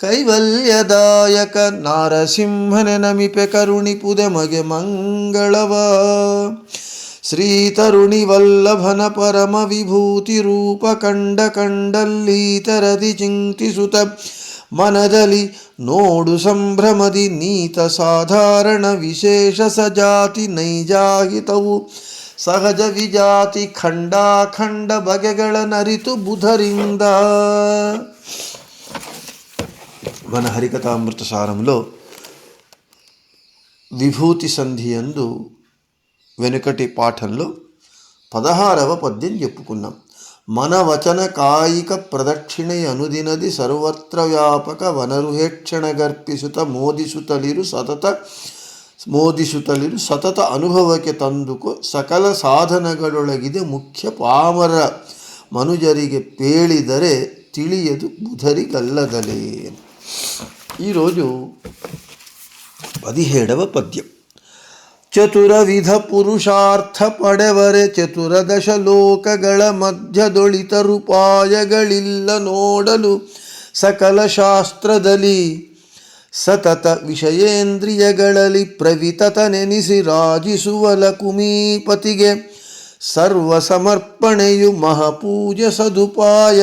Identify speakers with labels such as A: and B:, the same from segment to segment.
A: ಕೈವಲ್ಯದಾಯಕ ನಾರಸಿಂಹನೆ ನಮಿಪೆ ಕರುಣಿಪುದೆ ಮಗೆ ಮಂಗಳವ. ಶ್ರೀ ತರುಣಿ ವಲ್ಲಭನ ಪರಮ ವಿಭೂತಿ ರೂಪ ಕಂಡ ಕಂಡಲ್ಲೀತರದಿ ಚಿಂತಿಸುತ್ತ ಮನದಲ್ಲಿ ನೋಡು ಸಂಭ್ರಮದಿ ನೀತ ಸಾಧಾರಣ ವಿಶೇಷ ಸಜಾತಿ ನೈಜಾಹಿತವು. ಸಹಜ ವಿಜಾತಿ ಖಂಡಾಖಂಡ ಬಗೆಗಳ ನರಿತು ಬುಧರಿಂದ. మన హరికథామృత సారంలో విభూతి సంధి యందు వెనుకటి పాఠంలో పదహారవ పద్యం చెప్పుకున్నాం మన వచన కాయిక ప్రదక్షిణ అనుదినది సర్వత్ర వ్యాపక వనరుహేక్షణ గర్పిసుత మోదిసుతలిరు సతత ಮೋದಿಸುತ್ತಲಿರು ಸತತ ಅನುಭವಕ್ಕೆ ತಂದುಕೊ ಸಕಲ ಸಾಧನಗಳೊಳಗಿದೆ ಮುಖ್ಯ ಪಾಮರ ಮನುಜರಿಗೆ ಪೇಳಿದರೆ ತಿಳಿಯದು ಬುಧರಿಗಲ್ಲದಲೇ ఈరోజు పదిహేడవ పద్యం ಚತುರವಿಧ ಪುರುಷಾರ್ಥ ಪಡೆವರೆ ಚತುರದಶ ಲೋಕಗಳ ಮಧ್ಯದೊಳಿತ ರೂಪಾಯಗಳಿಲ್ಲ ನೋಡಲು ಸಕಲ ಶಾಸ್ತ್ರದಲ್ಲಿ ಸತತ ವಿಷಯೇಂದ್ರಿಯಗಳಲ್ಲಿ ಪ್ರವಿತತ ನೆನೆಸಿ ರಾಜಿಸುವಲ ಕುಮೀಪತಿಗೆ ಸರ್ವ ಸಮರ್ಪಣೆಯು ಮಹಾಪೂಜೆ ಸದುಪಾಯ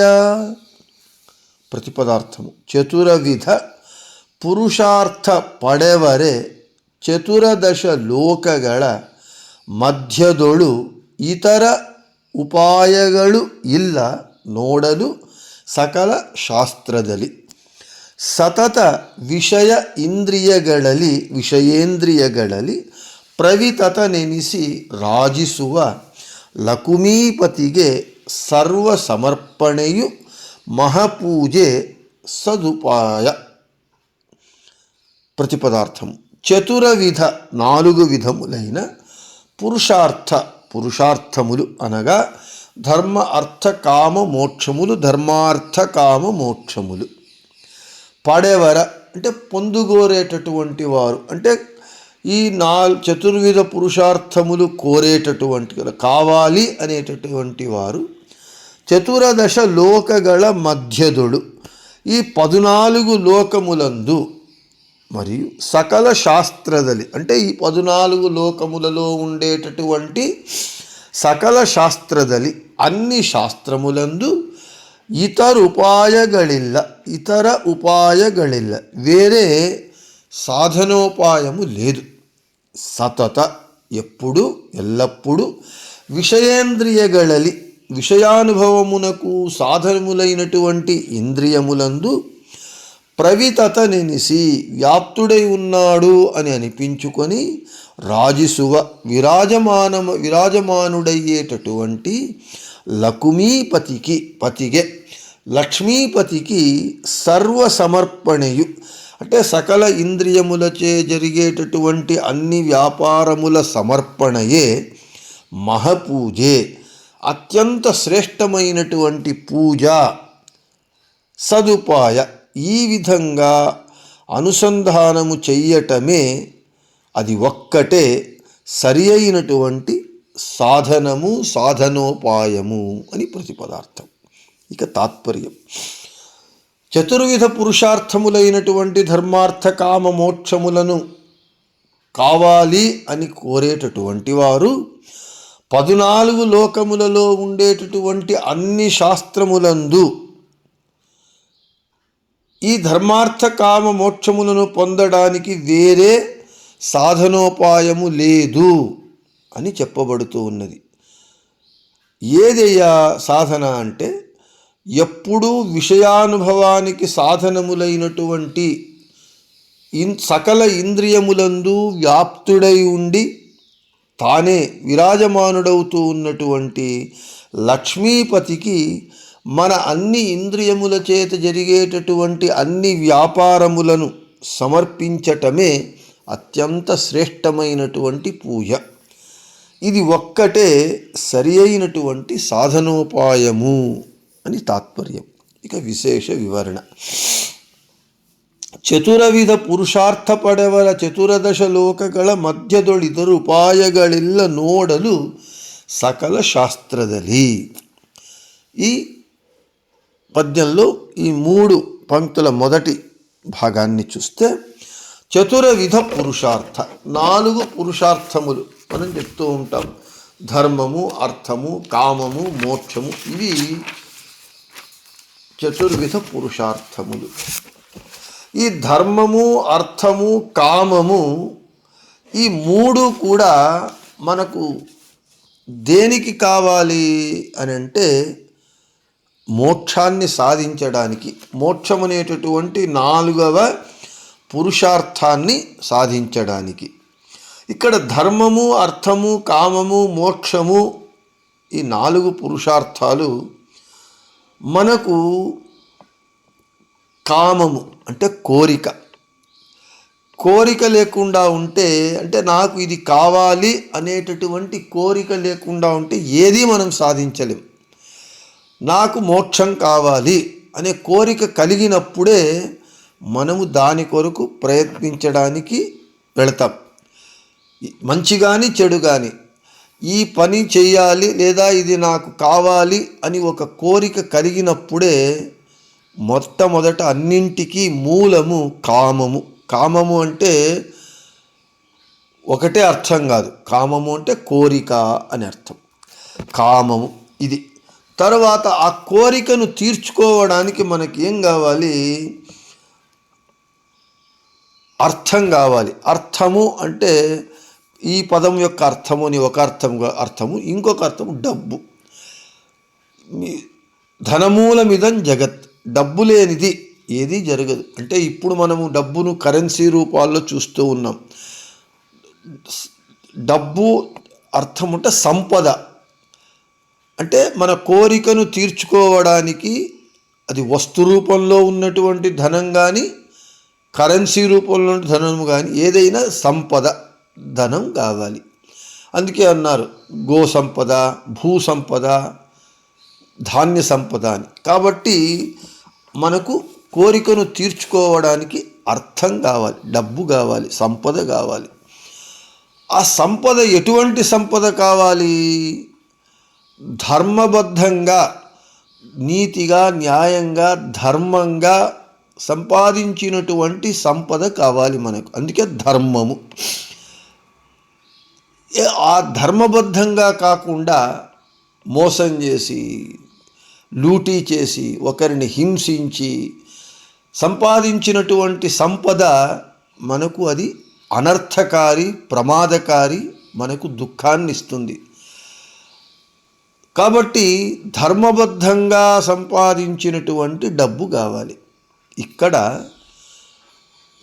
A: ಪ್ರತಿಪದಾರ್ಥము ಚತುರವಿಧ ಪುರುಷಾರ್ಥ ಪಡೆವರೆ ಚತುರದಶ ಲೋಕಗಳ ಮಧ್ಯದೊಳು ಇತರ ಉಪಾಯಗಳು ಇಲ್ಲ ನೋಡಲು ಸಕಲ ಶಾಸ್ತ್ರದಲ್ಲಿ. ಸತತ ವಿಷಯ ಇಂದ್ರಿಯಗಳಲ್ಲಿ, ವಿಷಯೇಂದ್ರಿಯಗಳಲ್ಲಿ ಪ್ರವಿತತ ನೆನೆಸಿ ರಾಜಿಸುವ ಲಕುಮೀಪತಿಗೆ ಸರ್ವ ಸಮರ್ಪಣೆಯು మహపూజే సదుపాయ. ప్రతిపదార్థం. చతురవిధ నాలుగు విధములైన పురుషార్థ పురుషార్థములు అనగా ధర్మ అర్థ కామ మోక్షములు ధర్మార్థ కామ మోక్షములు. పడేవర అంటే పొందుగోరేటటువంటి వారు. అంటే ఈ నాలుగు చతుర్విధ పురుషార్థములు కోరేటటువంటి కావాలి అనేటటువంటి వారు చతురదశ లోకగళ మధ్యదుడు. ఈ పదునాలుగు లోకములందు మరియు సకల శాస్త్రదలి అంటే ఈ పదునాలుగు లోకములలో ఉండేటటువంటి సకల శాస్త్రదలి అన్ని శాస్త్రములందు ఇతర ఉపాయగళిల్ల ఇతర ఉపాయగళిల్ల వేరే సాధనోపాయము లేదు. సతత ఎప్పుడు ఎల్లప్పుడూ విషయేంద్రియగళలి విషయానుభవమునకు సాధనములైనటువంటి ఇంద్రియములందు ప్రవితత నెనిసి వ్యాప్తుడై ఉన్నాడు అని అనిపించుకొని రాజసువ విరాజమానమ విరాజమానుడయ్యేటటువంటి లకుమీపతికి పతిగే లక్ష్మీపతికి సర్వ అంటే సకల ఇంద్రియములచే జరిగేటటువంటి అన్ని వ్యాపారముల సమర్పణయే మహపూజే. అత్యంత శ్రేష్టమైనటువంటి పూజ. సదుపాయ. ఈ విధంగా అనుసంధానము చెయ్యటమే అది ఒక్కటే సరి అయినటువంటి సాధనము సాధనోపాయము అని ప్రతిపదార్థం. ఇక తాత్పర్యం. చతుర్విధ పురుషార్థములైనటువంటి ధర్మార్థ కామ మోక్షములను కావాలి అని కోరేటటువంటి వారు పదునాలుగు లోకములలో ఉండేటటువంటి అన్ని శాస్త్రములందు ఈ ధర్మార్థ కామ మోక్షములను పొందడానికి వేరే సాధనోపాయము లేదు అని చెప్పబడుతూ ఉన్నది. ఏదయ్యా సాధన అంటే ఎప్పుడూ విషయానుభవానికి సాధనములైనటువంటి ఇన్ సకల ఇంద్రియములందు వ్యాప్తుడై ఉండి తానే విరాజమానుడవుతూ ఉన్నటువంటి లక్ష్మీపతికి మన అన్ని ఇంద్రియముల చేత జరిగేటటువంటి అన్ని వ్యాపారములను సమర్పించటమే అత్యంత శ్రేష్టమైనటువంటి పూజ. ఇది ఒక్కటే సరి అయినటువంటి సాధనోపాయము అని తాత్పర్యం. ఇక విశేష వివరణ. ಚತುರವಿಧ ಪುರುಷಾರ್ಥ ಪಡೆವರ ಚತುರದಶ ಲೋಕಗಳ ಮಧ್ಯದೊಳಿದರುಪಾಯಗಳೆಲ್ಲ ನೋಡಲು సకల శాస్త్రదలి ఈ పద్యంలో ఈ మూడు పంక్తుల మొదటి భాగాన్ని చూస్తే చతురవిధ పురుషార్థ నాలుగు పురుషార్థములు మనం చెప్తూ ఉంటాం ధర్మము అర్థము కామము మోక్షము ఇవి చతుర్విధ పురుషార్థములు ఈ ధర్మము అర్థము కామము ఈ మూడు కూడా మనకు దేనికి కావాలి అని అంటే మోక్షాన్ని సాధించడానికి. మోక్షం అనేటటువంటి నాలుగవ పురుషార్థాన్ని సాధించడానికి. ఇక్కడ ధర్మము అర్థము కామము మోక్షము ఈ నాలుగు పురుషార్థాలు మనకు కామము అంటే కోరిక. కోరిక లేకుండా ఉంటే అంటే నాకు ఇది కావాలి అనేటటువంటి కోరిక లేకుండా ఉంటే ఏది మనం సాధించలేం. నాకు మోక్షం కావాలి అనే కోరిక కలిగినప్పుడే మనము దాని కొరకు ప్రయత్నించడానికి వెళతాం. మంచి కానీ చెడు కానీ ఈ పని చేయాలి లేదా ఇది నాకు కావాలి అని ఒక కోరిక కలిగినప్పుడే మొట్టమొదట అన్నింటికీ మూలము కామము. కామము అంటే ఒకటే అర్థం కాదు. కామము అంటే కోరిక అని అర్థం. కామము ఇది. తర్వాత ఆ కోరికను తీర్చుకోవడానికి మనకి ఏం కావాలి? అర్థం కావాలి. అర్థము అంటే ఈ పదం యొక్క అర్థము అని ఒక అర్థం అర్థము ఇంకొక అర్థము డబ్బు. ధనమూలమిదం జగత్. డబ్బు లేనిది ఏది జరగదు. అంటే ఇప్పుడు మనము డబ్బును కరెన్సీ రూపాల్లో చూస్తూ ఉన్నాం. డబ్బు అర్థం అంటే సంపద. అంటే మన కోరికను తీర్చుకోవడానికి అది వస్తు రూపంలో ఉన్నటువంటి ధనం కానీ కరెన్సీ రూపంలో ధనం కానీ ఏదైనా సంపద ధనం కావాలి. అందుకే అన్నారు గో సంపద భూ సంపద ధాన్య సంపద అని. కాబట్టి మనకు కోరికను తీర్చుకోవడానికి అర్థం కావాలి డబ్బు కావాలి సంపద కావాలి. ఆ సంపద ఎటువంటి సంపద కావాలి? ధర్మబద్ధంగా నీతిగా న్యాయంగా ధర్మంగా సంపాదించినటువంటి సంపద కావాలి మనకు. అందుకే ధర్మము. ఏ- ఆ ధర్మబద్ధంగా కాకుండా మోసం చేసి లూటీ చేసి ఒకరిని హింసించి సంపాదించినటువంటి సంపద మనకు అది అనర్థకారి ప్రమాదకారి మనకు దుఃఖాన్ని ఇస్తుంది కాబట్టి ధర్మబద్ధంగా సంపాదించినటువంటి డబ్బు కావాలి. ఇక్కడ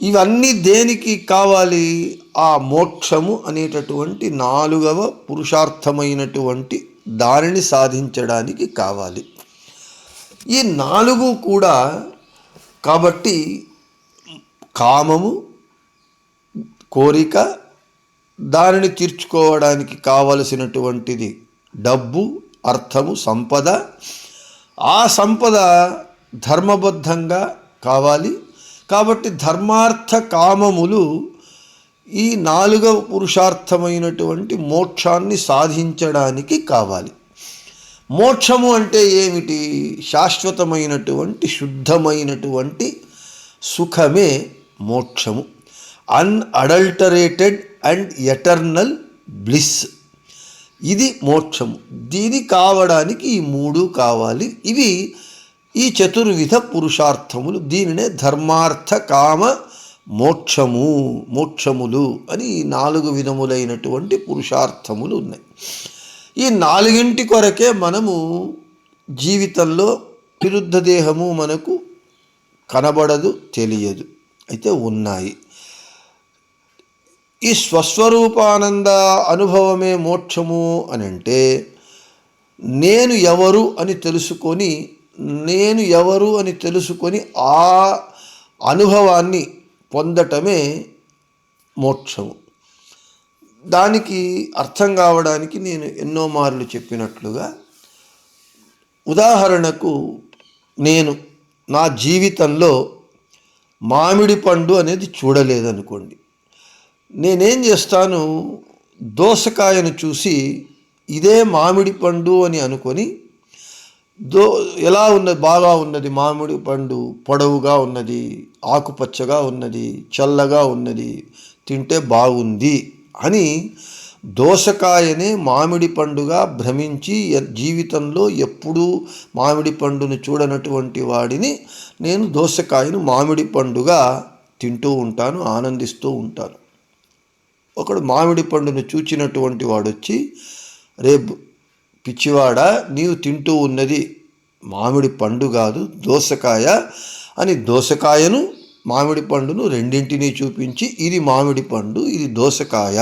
A: ఇవన్నీ దేనికి కావాలి? ఆ మోక్షము అనేటటువంటి నాలుగవ పురుషార్థమైనటువంటి దానిని సాధించడానికి కావాలి. ఈ నాలుగు కూడా కాబట్టి కామము కోరిక దానిని తీర్చుకోవడానికి కావలసినటువంటిది డబ్బు అర్థము సంపద. ఆ సంపద ధర్మబద్ధంగా కావాలి. కాబట్టి ధర్మార్థ కామములు ఈ నాలుగవ పురుషార్థమైనటువంటి మోక్షాన్ని సాధించడానికి కావాలి. మోక్షము అంటే ఏమిటి? శాశ్వతమైనటువంటి శుద్ధమైనటువంటి సుఖమే మోక్షము. Unadulterated and eternal bliss. ఇది మోక్షము. దీని కావడానికి ఈ మూడు కావాలి. ఇవి ఈ చతుర్విధ పురుషార్థములు. దీనినే ధర్మార్థ కామ మోక్షము మోక్షములు అని నాలుగు విధములైనటువంటి పురుషార్థములు ఉన్నాయి. ఈ నాలుగింటి కొరకే మనము జీవితంలో విరుద్ధ దేహము మనకు కనబడదు తెలియదు. అయితే ఉన్నాయి. ఈ స్వస్వరూపానంద అనుభవమే మోక్షము అని అంటే నేను ఎవరు అని తెలుసుకొని నేను ఎవరు అని తెలుసుకొని ఆ అనుభవాన్ని పొందటమే మోక్షము. దానికి అర్థం కావడానికి నేను ఎన్నో మార్లు చెప్పినట్లుగా ఉదాహరణకు నేను నా జీవితంలో మామిడి పండు అనేది చూడలేదనుకోండి. నేనేం చేస్తాను? దోసకాయను చూసి ఇదే మామిడి పండు అని అనుకొని దో ఎలా ఉన్నది? బాగా ఉన్నది? మామిడి పండు పొడవుగా ఉన్నది ఆకుపచ్చగా ఉన్నది చల్లగా ఉన్నది తింటే బాగుంది. అని దోసకాయనే మామిడి పండుగా భ్రమించి జీవితంలో ఎప్పుడూ మామిడి పండును చూడనటువంటి వాడిని నేను దోసకాయను మామిడి పండుగా తింటూ ఉంటాను ఆనందిస్తూ ఉంటాను. ఒకడు మామిడి పండును చూచినటువంటి వాడు వచ్చి రేపు పిచ్చివాడ నీవు తింటూ ఉన్నది మామిడి పండు కాదు దోసకాయ అని దోసకాయను మామిడి పండును రెండింటినీ చూపించి ఇది మామిడి పండు ఇది దోసకాయ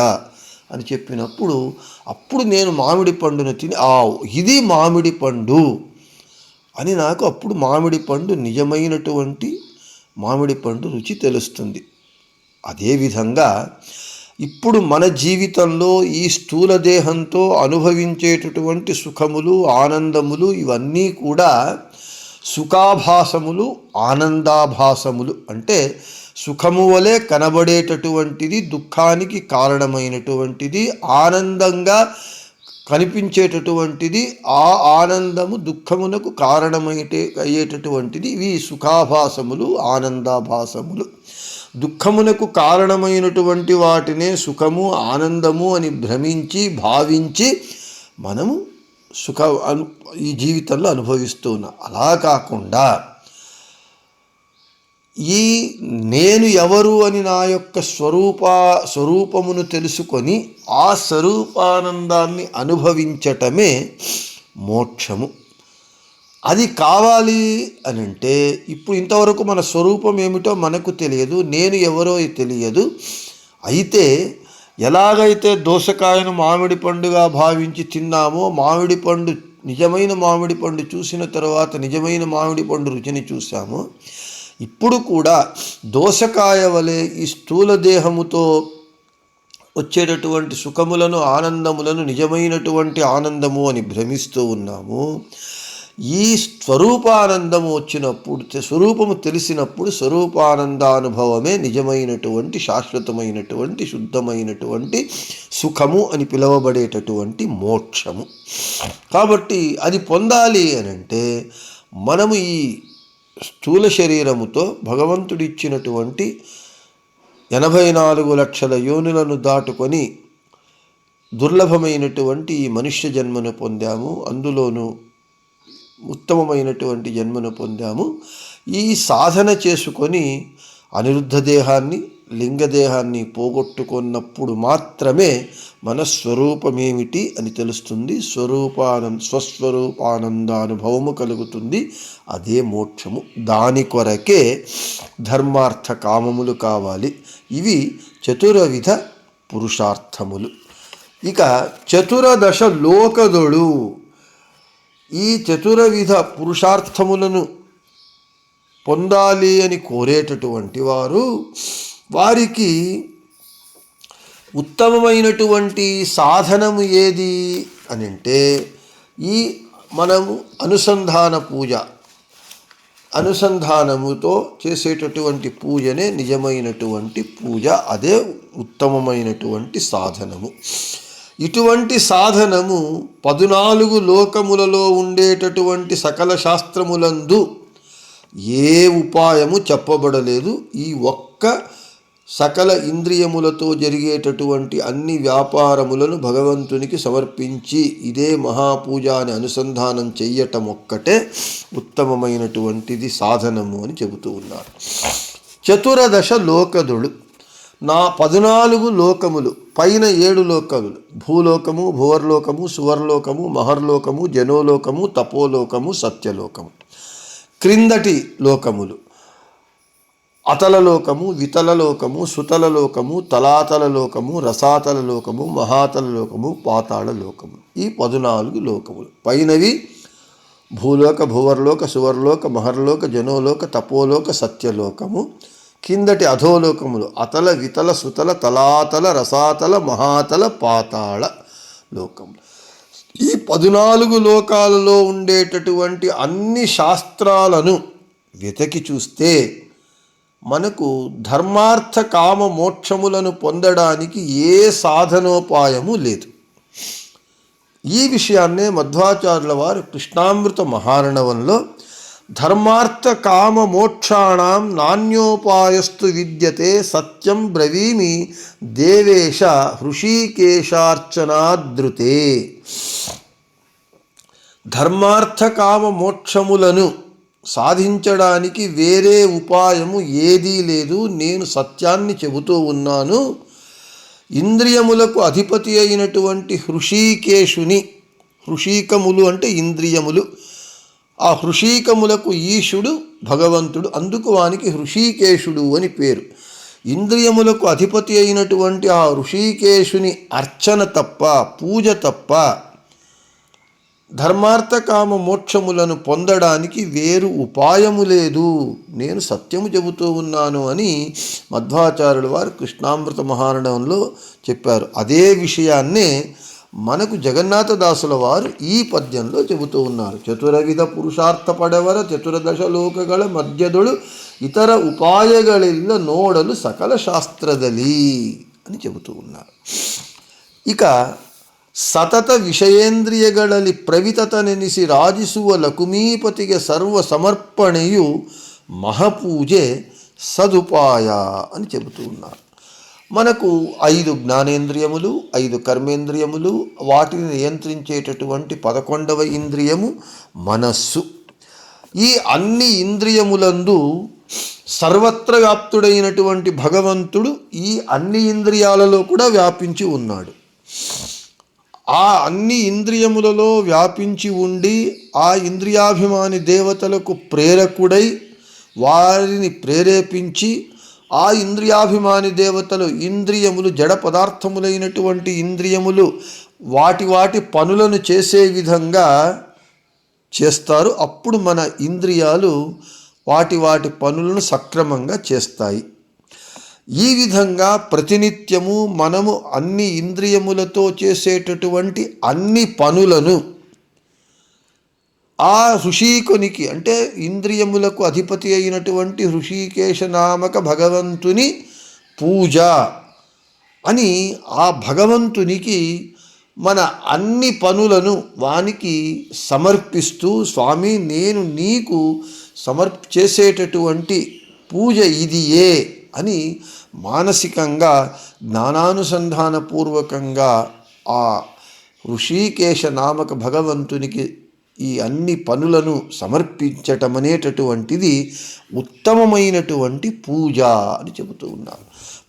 A: అని చెప్పినప్పుడు అప్పుడు నేను మామిడి పండును తిని ఆ ఇది మామిడి పండు అని నాకు అప్పుడు మామిడి పండు నిజమైనటువంటి మామిడి పండు రుచి తెలుస్తుంది. అదేవిధంగా ఇప్పుడు మన జీవితంలో ఈ స్థూల దేహంతో అనుభవించేటటువంటి సుఖములు ఆనందములు ఇవన్నీ కూడా సుఖాభాసములు ఆనందాభాసములు అంటే సుఖము వలె కనబడేటటువంటిది దుఃఖానికి కారణమైనటువంటిది ఆనందంగా కనిపించేటటువంటిది ఆ ఆనందము దుఃఖమునకు కారణమైతే అయ్యేటటువంటిది ఇవి సుఖాభాసములు ఆనందాభాసములు. దుఃఖమునకు కారణమైనటువంటి వాటినే సుఖము ఆనందము అని భ్రమించి భావించి మనము సుఖ అను ఈ జీవితంలో అనుభవిస్తూ అలా కాకుండా ఈ నేను ఎవరు అని నా యొక్క స్వరూప స్వరూపమును తెలుసుకొని ఆ స్వరూపానందాన్ని అనుభవించటమే మోక్షము. అది కావాలి అని అంటే ఇప్పుడు ఇంతవరకు మన స్వరూపం ఏమిటో మనకు తెలియదు నేను ఎవరో తెలియదు. అయితే ఎలాగైతే దోసకాయను మామిడి పండుగా భావించి తిన్నామో మామిడి పండు నిజమైన మామిడి పండు చూసిన తర్వాత నిజమైన మామిడి పండు రుచిని చూసాము ఇప్పుడు కూడా దోసకాయ వలె ఈ స్థూల దేహముతో వచ్చేటటువంటి సుఖములను ఆనందములను నిజమైనటువంటి ఆనందము అని భ్రమిస్తూ ఉన్నాము. ఈ స్వరూపానందము వచ్చినప్పుడు స్వరూపము తెలిసినప్పుడు స్వరూపానందానుభవమే నిజమైనటువంటి శాశ్వతమైనటువంటి శుద్ధమైనటువంటి సుఖము అని పిలువబడేటటువంటి మోక్షము. కాబట్టి అది పొందాలి అని అంటే మనము ఈ స్థూల శరీరముతో భగవంతుడిచ్చినటువంటి ఎనభై నాలుగు లక్షల యోనులను దాటుకొని దుర్లభమైనటువంటి ఈ మనుష్య జన్మను పొందాము. అందులోనూ ఉత్తమమైనటువంటి జన్మను పొందాము. ఈ సాధన చేసుకొని అనిరుద్ధ దేహాన్ని లింగదేహాన్ని పోగొట్టుకున్నప్పుడు మాత్రమే మన స్వరూపమేమిటి అని తెలుస్తుంది. స్వరూపానం స్వస్వరూపానందానుభవము కలుగుతుంది. అదే మోక్షము. దాని కొరకే ధర్మార్థ కామములు కావాలి. ఇవి చతురవిధ పురుషార్థములు. ఇక చతురదశ లోకదుడు. ఈ చతురవిధ పురుషార్థములను పొందాలి అని కోరేటటువంటి వారు వారికి ఉత్తమమైనటువంటి సాధనము ఏది అని అంటే ఈ మనము అనుసంధాన పూజ అనుసంధానముతో చేసేటటువంటి పూజనే నిజమైనటువంటి పూజ అదే ఉత్తమమైనటువంటి సాధనము. ఇటువంటి సాధనము పదునాలుగు లోకములలో ఉండేటటువంటి సకల శాస్త్రములందు ఏ ఉపాయము చెప్పబడలేదు. ఈ ఒక్క సకల ఇంద్రియములతో జరిగేటటువంటి అన్ని వ్యాపారములను భగవంతునికి సమర్పించి ఇదే మహాపూజ అని అనుసంధానం చెయ్యటం ఒక్కటే ఉత్తమమైనటువంటిది సాధనము అని చెబుతూ ఉన్నారు. చతురదశ లోకదుడు నా పద్నాలుగు లోకములు పైన ఏడు లోకములు భూలోకము భువర్లోకము సువర్లోకము మహర్లోకము జనోలోకము తపోలోకము సత్యలోకము. క్రిందటి లోకములు అతల లోకము వితల లోకము సుతల లోకము తలాతల లోకము రసాతల లోకము ఈ పదునాలుగు లోకములు. పైనవి భూలోక భువర్లోక సువర్లోక మహర్లోక జనోలోక తపోలోక సత్యలోకము కిందటి అధోలోకములు అతల వితల సుతల తలాతల రసాతల మహాతల పాతాళ లోకములు. ఈ పద్నాలుగు లోకాలలో ఉండేటటువంటి అన్ని శాస్త్రాలను వెతకి చూస్తే మనకు ధర్మార్థ కామ మోక్షములను పొందడానికి ఏ సాధనోపాయము లేదు. ఈ విషయాన్నే మధ్వాచార్యుల వారు కృష్ణామృత మహారణవంలో ధర్మార్థ కామ మోక్షాణం నాణ్యోపాయస్తు విద్యతే సత్యం బ్రవీమి దేవేశ హృషీకేశార్చనాదృతే ధర్మార్థ కామ మోక్షములను సాధించడానికి వేరే ఉపాయము ఏదీ లేదు. నేను సత్యాన్ని చెబుతూ ఉన్నాను. ఇంద్రియములకు అధిపతి అయినటువంటి హృషీకేశుని హృషీకములు అంటే ఇంద్రియములు ఆ హృషీకములకు ఈశుడు భగవంతుడు అందుకు వానికి హృషీకేశుడు అని పేరు. ఇంద్రియములకు అధిపతి అయినటువంటి ఆ ఋషికేశుని అర్చన తప్ప పూజ తప్ప ధర్మార్థకామ మోక్షములను పొందడానికి వేరు ఉపాయము లేదు. నేను సత్యము చెబుతూ ఉన్నాను అని మధ్వాచార్యుల వారు కృష్ణామృత మహారణంలో చెప్పారు. అదే విషయాన్నే మనకు జగన్నాథదాసుల వారు ఈ పద్యంలో చెబుతూ ఉన్నారు ಚತುರವಿಧ ಪುರುಷಾರ್ಥ ಪಡೆವರ ಚತುರ್ದಶ ಲೋಕಗಳ ಮಧ್ಯದೊಳು ಇತರ ಉಪಾಯಗಳಿಲ್ಲ ನೋಡಲು ಸಕಲ ಶಾಸ್ತ್ರದಲ್ಲಿ అని చెబుతూ ఉన్నారు ఇక ಸತತ ವಿಷಯೇಂದ್ರಿಯಗಳಲ್ಲಿ ಪ್ರವಿತತನೆನಿಸಿ ರಾಜಿಸುವ ಲಕುಮೀಪತಿಗೆ ಸರ್ವ ಸಮರ್ಪಣೆಯು మహపూజే సదుపాయ అని చెబుతూ ఉన్నారు మనకు ఐదు జ్ఞానేంద్రియములు ఐదు కర్మేంద్రియములు వాటిని నియంత్రించేటటువంటి పదకొండవ ఇంద్రియము మనస్సు. ఈ అన్ని ఇంద్రియములందు సర్వత్ర వ్యాప్తుడైనటువంటి భగవంతుడు ఈ అన్ని ఇంద్రియాలలో కూడా వ్యాపించి ఉన్నాడు. ఆ అన్ని ఇంద్రియములలో వ్యాపించి ఉండి ఆ ఇంద్రియాభిమాని దేవతలకు ప్రేరకుడై వారిని ప్రేరేపించి ఆ ఇంద్రియాభిమాని దేవతలు ఇంద్రియములు జడ పదార్థములైనటువంటి ఇంద్రియములు వాటి వాటి పనులను చేసే విధంగా చేస్తారు. అప్పుడు మన ఇంద్రియాలు వాటి వాటి పనులను సక్రమంగా చేస్తాయి. ఈ విధంగా ప్రతినిత్యము మనము అన్ని ఇంద్రియములతో చేసేటటువంటి అన్ని పనులను ఆ ఋషీకునికి అంటే ఇంద్రియములకు అధిపతి అయినటువంటి ఋషికేశ నామక భగవంతుని పూజ అని ఆ భగవంతునికి మన అన్ని పనులను వానికి సమర్పిస్తూ స్వామి నేను నీకు సమర్ప చేసేటటువంటి పూజ ఇదియే అని మానసికంగా జ్ఞానానుసంధానపూర్వకంగా ఆ ఋషికేశ నామక భగవంతునికి ఈ అన్ని పనులను సమర్పించటం అనేటటువంటిది ఉత్తమమైనటువంటి పూజ అని చెబుతూ ఉన్నారు.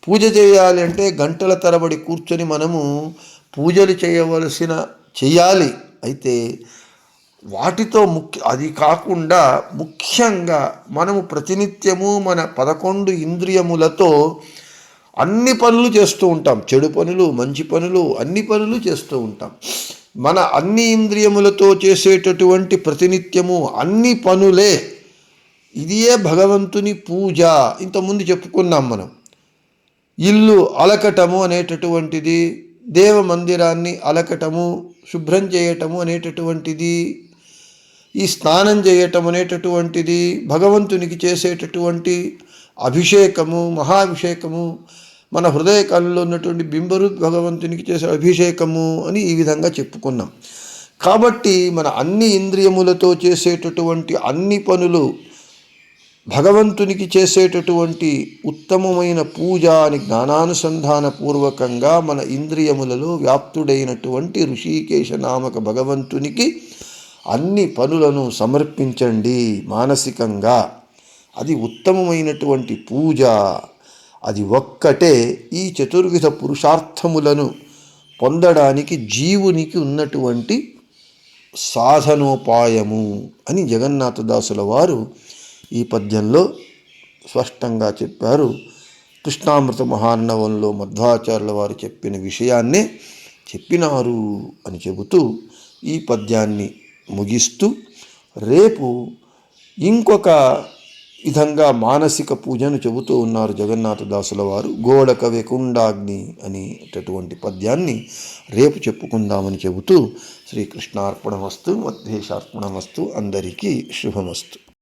A: పూజ చేయాలి అంటే గంటల తరబడి కూర్చొని మనము పూజలు చేయవలసిన చేయాలి. అయితే వాటితో ముఖ్య అది కాకుండా ముఖ్యంగా మనము ప్రతినిత్యము మన పదకొండు ఇంద్రియములతో అన్ని పనులు చేస్తూ ఉంటాం. చెడు పనులు మంచి పనులు అన్ని పనులు చేస్తూ ఉంటాం. మన అన్ని ఇంద్రియములతో చేసేటటువంటి ప్రతినిత్యము అన్ని పనులే ఇదియే భగవంతుని పూజ. ఇంతకుముందు చెప్పుకున్నాం మనం. ఇల్లు అలకటము అనేటటువంటిది దేవ మందిరాన్ని అలకటము శుభ్రం చేయటము అనేటటువంటిది ఈ స్నానం చేయటం అనేటటువంటిది భగవంతునికి చేసేటటువంటి అభిషేకము మహాభిషేకము మన హృదయ కాలంలో ఉన్నటువంటి బింబరు భగవంతునికి చేసే అభిషేకము అని ఈ విధంగా చెప్పుకున్నాం. కాబట్టి మన అన్ని ఇంద్రియములతో చేసేటటువంటి అన్ని పనులు భగవంతునికి చేసేటటువంటి ఉత్తమమైన పూజ అని జ్ఞానానుసంధాన పూర్వకంగా మన ఇంద్రియములలో వ్యాప్తుడైనటువంటి ఋషికేశ నామక భగవంతునికి అన్ని పనులను సమర్పించండి మానసికంగా. అది ఉత్తమమైనటువంటి పూజ. అది ఒక్కటే ఈ చతుర్విధ పురుషార్థములను పొందడానికి జీవునికి ఉన్నటువంటి సాధనోపాయము అని జగన్నాథదాసుల వారు ఈ పద్యంలో స్పష్టంగా చెప్పారు. కృష్ణామృత మహాన్నవంలో మధ్వాచార్యుల వారు చెప్పిన విషయాన్నే చెప్పినారు అని చెబుతూ ఈ పద్యాన్ని ముగిస్తూ రేపు ఇంకొక విధంగా మానసిక పూజను చెబుతూ ఉన్నారు జగన్నాథదాసుల వారు. గోడక వెకుండాగ్ని అనేటటువంటి పద్యాన్ని రేపు చెప్పుకుందామని చెబుతూ శ్రీకృష్ణార్పణ వస్తు శ్రీకృష్ణార్పణమస్తు మధ్యేశార్పణమస్తు అందరికీ శుభమస్తు.